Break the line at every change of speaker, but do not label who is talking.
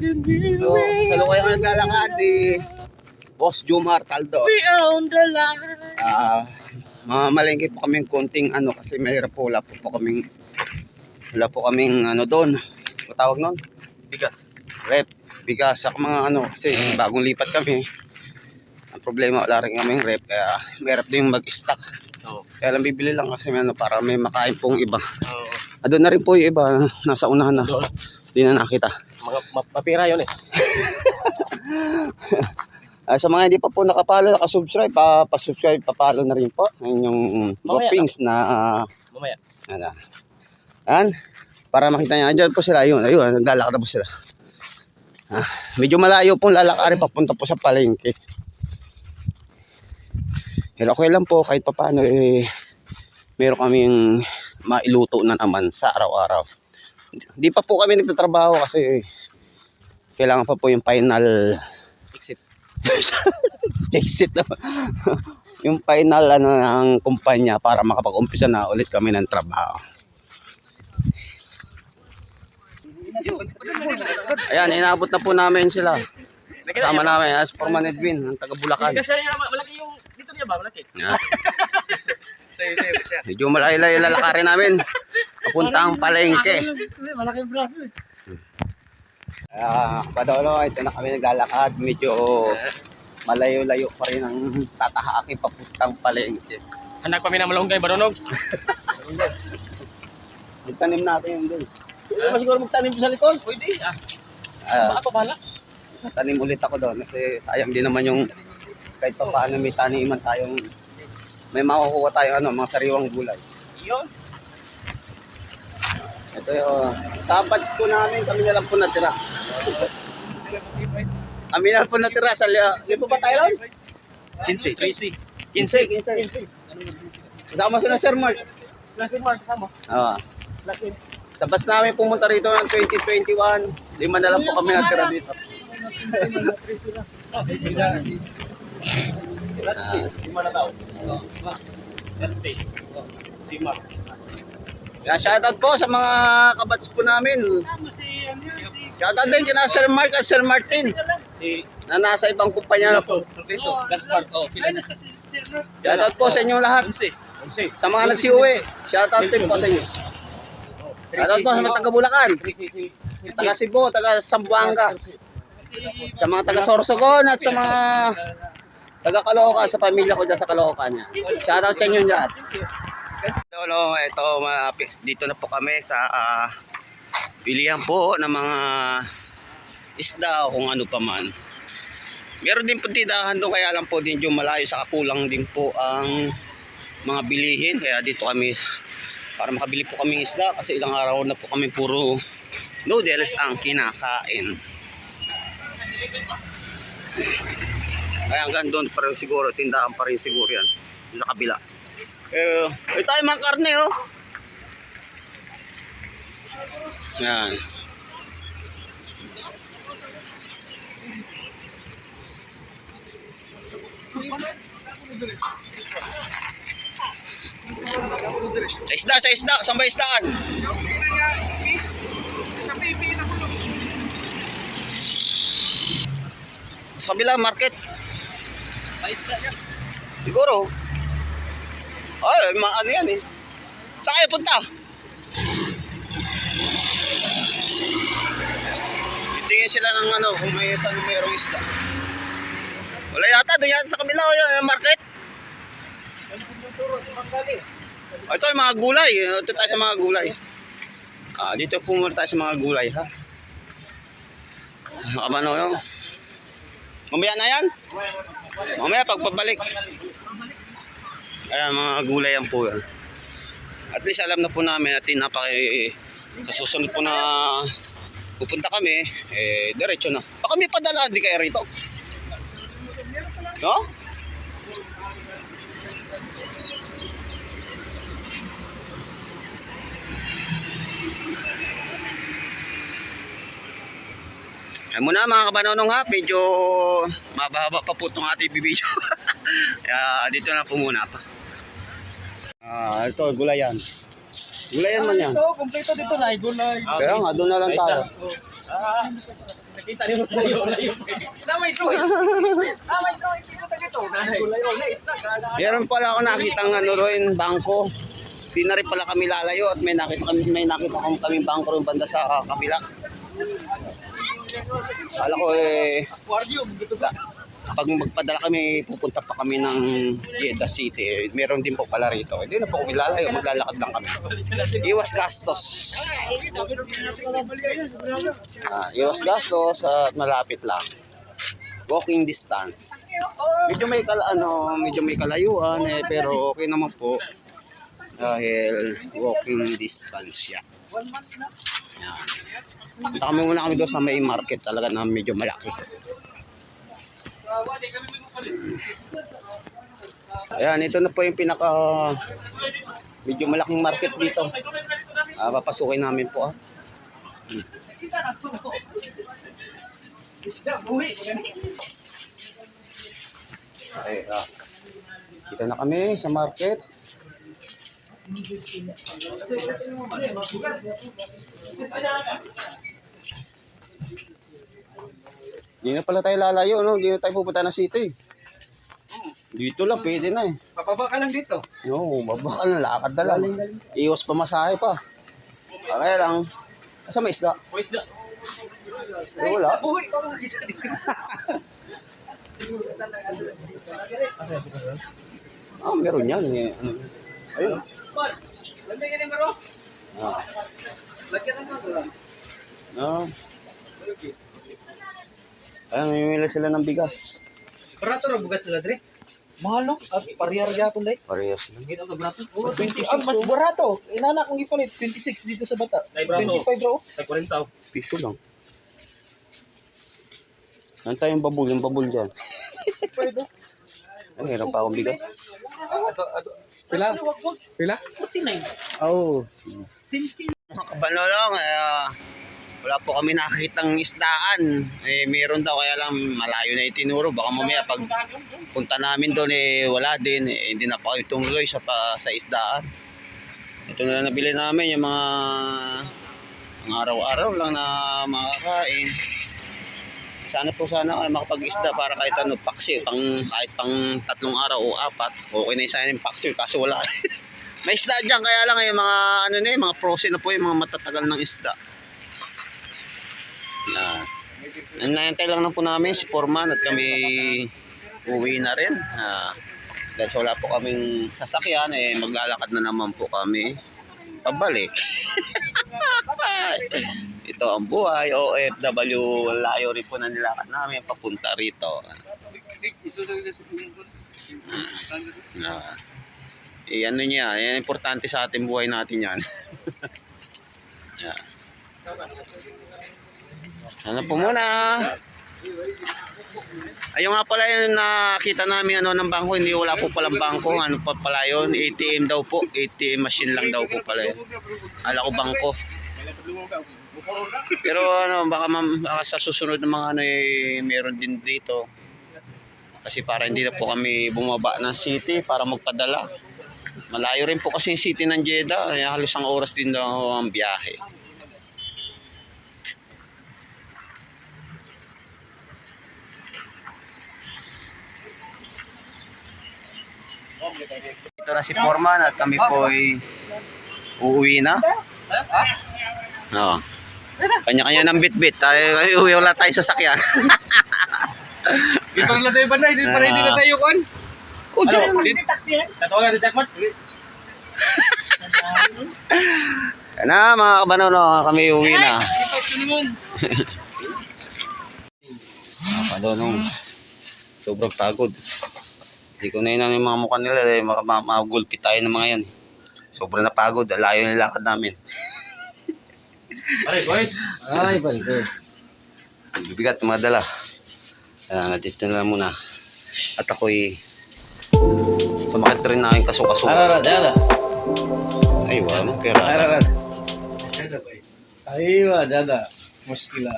So, sa lukoy ang naglalakad eh, Boss Jomar Taldo.
We own the line.
Ah, mga malengke po kaming konting ano kasi mahirap po wala po, po kaming wala po kaming ano doon. Ano tawag noon?
Bigas.
Rep, bigas sa mga ano kasi bagong lipat kami. Ang problema wala rin kaming rep kaya mahirap din mag-stock.
Oo.
Kaya lang bibili lang kasi may ano, para may makain pong iba.
Oo.
Doon na rin po yung iba nasa unahan na.
Doon.
Hindi na nakita.
Mga ma- mapira yun eh.
Ah, sa mga hindi pa po nakapalo, nakasubscribe, pa, pa-subscribe, papalo na rin po. Ayun yung droppings na ah,
Mamaya.
Ano? Yan. Para makita niya. Andyan po sila. Ayun. Ayun. Naglalakad na po sila. Ah, medyo malayo pong lalakarin papunta po sa palengke. Pero okay lang po kahit pa paano eh meron kaming mailuto na naman sa araw-araw. Di pa po kami nagtatrabaho kasi kailangan pa po yung final
Exit.
exit na. yung final ano ng kumpanya para makapag-umpisa na ulit kami ng trabaho. Ayan, inaabot na po namin sila. Kasama namin as Forman Edwin, ang taga Bulacan.
Kasi malaki yung, dito niya ba, malaki?
Yan.
Sa'yo, sa'yo, sa'yo.
Medyo malayo-layo lalakarin namin. Papuntang palengke.
Malaking braso eh.
Ah, Padolo, ito na kami naglalakad. Medyo malayo-layo pa rin ang tatahaki papuntang palengke.
Anak pa ng malunggay, barunog.
Magtanim natin yung doon. Pwede ba siguro magtanim sa likod?
Pwede ah.
Ah,
Baka pa bahala.
tanim ulit ako doon kasi sayang din naman yung kahit pa paano may taniman tayong may makukuha tayong ano, mga sariwang gulay.
Yun.
Ito yung sa batch ko namin kami na lang po natira. Kami na lang po natira sa li- di po ba tayo ron?
15. 13.
15, 15. Kasama sila Sir Mark.
Klase mark kasama.
Oo. Sa batch namin pumunta rito ng 2021, lima na lang po kami natira dito.
Last day. Lima na tao. Last day. Sima.
Kaya po sa mga kabats po namin. Shoutout din kina Sir Mark at Sir Martin
Si
na nasa ibang kumpanya na po.
Ito, last part. Oh, pila na.
Shoutout po sa inyong lahat.
11. 11.
Sa mga nagsiuwi, shoutout din po sa inyo. Shoutout po sa mga taga Bulacan, taga Cebu, taga Zamboanga, sa mga taga Sorsogon at sa mga taga Caloocan, sa pamilya ko dyan sa Caloocan. Shoutout sa inyo lahat. Lolo, ito, ma- dito na po kami sa ah, bilihan po ng mga isda o kung ano pa man. Meron din po tindahan doon kaya lang po din yung malayo sa kakulang din po ang mga bilihin kaya dito kami para makabili po kaming isda kasi ilang araw na po kami puro noodles ang kinakain. Kaya hanggang doon pa rin siguro, tindahan pa rin siguro yan sa kabila. Pero, ito tayo mga karne oh. Yan. Sa isda, sa isda, saan ba isdaan? Sa kabila, market. Siguro. Ay, mga ano yan eh. Saan kayo punta? Titingin sila ng ano, kung may saan mayroong isda. Wala yata, doon yata sa kabila, o yung market. Ito yung mga gulay. Ito tayo sa mga gulay. Ah, dito po muna tayo sa mga gulay, ha? Makabano, no? Mamaya na yan? Mamaya pagpabalik. Ayan, mga gulay yan po yan. At least alam na po namin at napaki sa susunod po na pupunta kami, eh, diretso na. Baka may padala, di kaya rito. No? Ayan muna mga kabanonong ha, medyo mababa pa po itong ating video. Kaya dito na po muna pa. Ah, ito gulayan. Gulayan man yan.
Ito, kompleto dito na. Gulay.
Kaya nga, doon na lang tayo.
Ah, Nakita niyo layo, layo.
Namay to. Namay to. Ikita dito. Layo na isda.
Meron pala ako nakitang ano rin, bangko. Di na rin pala kami lalayo at may nakita kami may nakita kami kaming bangko rin banda sa kabila. Kala ko eh pag magpadala kami, pupunta pa kami ng Jeddah City. Eh, meron din po pala rito. Hindi na po kami lalayo, maglalakad lang kami. Iwas gastos. Ah, iwas gastos at malapit lang. Walking distance. Medyo may kala, ano, medyo may kalayuan eh, pero okay naman po. Dahil walking distance siya. Yan. Punta kami muna kami doon sa may market talaga na medyo malaki. Ayan, ito na po yung pinaka medyo malaking market dito. Ah, papasukin namin po ah.
Buhi.
Okay, ah. Dito na kami sa market. Hindi na pala tayo lalayo, no? Hindi na tayo pupunta ng city. Dito lang, pwede na eh.
Papaba ka lang dito.
Oo, babaka na, lakad na lang. Iwas pa masahe pa. Okay lang. Asa may isda?
Pwes na.
Eh, wala.
Buhi. Ikaw lang kita dito.
Ah, meron yan. Eh. Ayun.
Ka ng maro.
Ah. Ah. Ayan, mimili sila ng bigas.
Barato ra bugas nila dre. Mahal no? At parehar gyapon dai.
Parehas lang.
Gito ka brato.
Oh, 20 ah, mas barato. Inana kong ipalit 26 dito sa bata.
Ay, barato.
25 bro.
Sa 40.
Piso lang. Ano tayong babul? Yung babul dyan.
25 bro.
Ay, meron pa akong bigas.
Ato ato. Pila? Pila? 49.
Oh.
10 kilo.
Mga kabanolong, eh, wala po kami nakakitang isdaan. Eh, meron daw, kaya lang malayo na itinuro. Baka mamaya pag punta namin doon, eh, wala din. Eh, hindi na pa kami tumuloy sa, pa, sa isdaan. Ito na lang nabili namin, yung mga, mga araw-araw lang na makakain. Sana po sana ay makapag-isda para kahit ano, paksi, pang, kahit pang tatlong araw o apat. Okay na yung sana yung paksi, kaso wala. May isda dyan, kaya lang yung mga ano na yung mga frozen na po yung mga matatagal ng isda. Yan. Nanayantay lang na po namin si Foreman at kami uwi na rin. Ah, dahil wala po kaming sasakyan, eh, maglalakad na naman po kami pabalik. Ito ang buhay, OFW, layo rin po na nilakad namin papunta rito. Ah. Eh, ano niya, yan importante sa ating buhay natin yan. yan. Ano po muna? Ayun nga pala yung nakita namin ano ng bangko, hindi wala po palang bangko, ano pa pala yun, ATM daw po, ATM machine lang daw po pala yun. Ala ko bangko. Pero ano, baka, mam- baka sa susunod ng mga ano eh, meron din dito. Kasi para hindi na po kami bumaba ng city para magpadala. Malayo rin po kasi yung city ng Jeddah, kaya halos ang oras din daw ang biyahe. Ito na si Foreman at kami po ay uuwi na. Oo. Kanya-kanya ng bit-bit. Tayo, uwi wala tayo sa sakyan.
Di pa rin tayo banay, di pa rin na tayo kon.
Oh,
Ano?
di-
Di taxi yan. Tatawagan sa Jackpot.
Yan na mga kabanono, kami uwi na.
Naman.
Mga kabanono, sobrang pagod. Hindi ko na yun yung mga mukha nila dahil mga, mga, mga gulpi tayo ng mga yan. Sobrang napagod, layo yung lakad namin.
Pare, boys.
Ay, baldes.
Bibigat mga dala. Kaya dito na lang muna. At ako'y rin na aking kaso-kaso.
Arara, dala.
Ay, wala mo pera.
Arara. Ay, wa, dada. Muskila.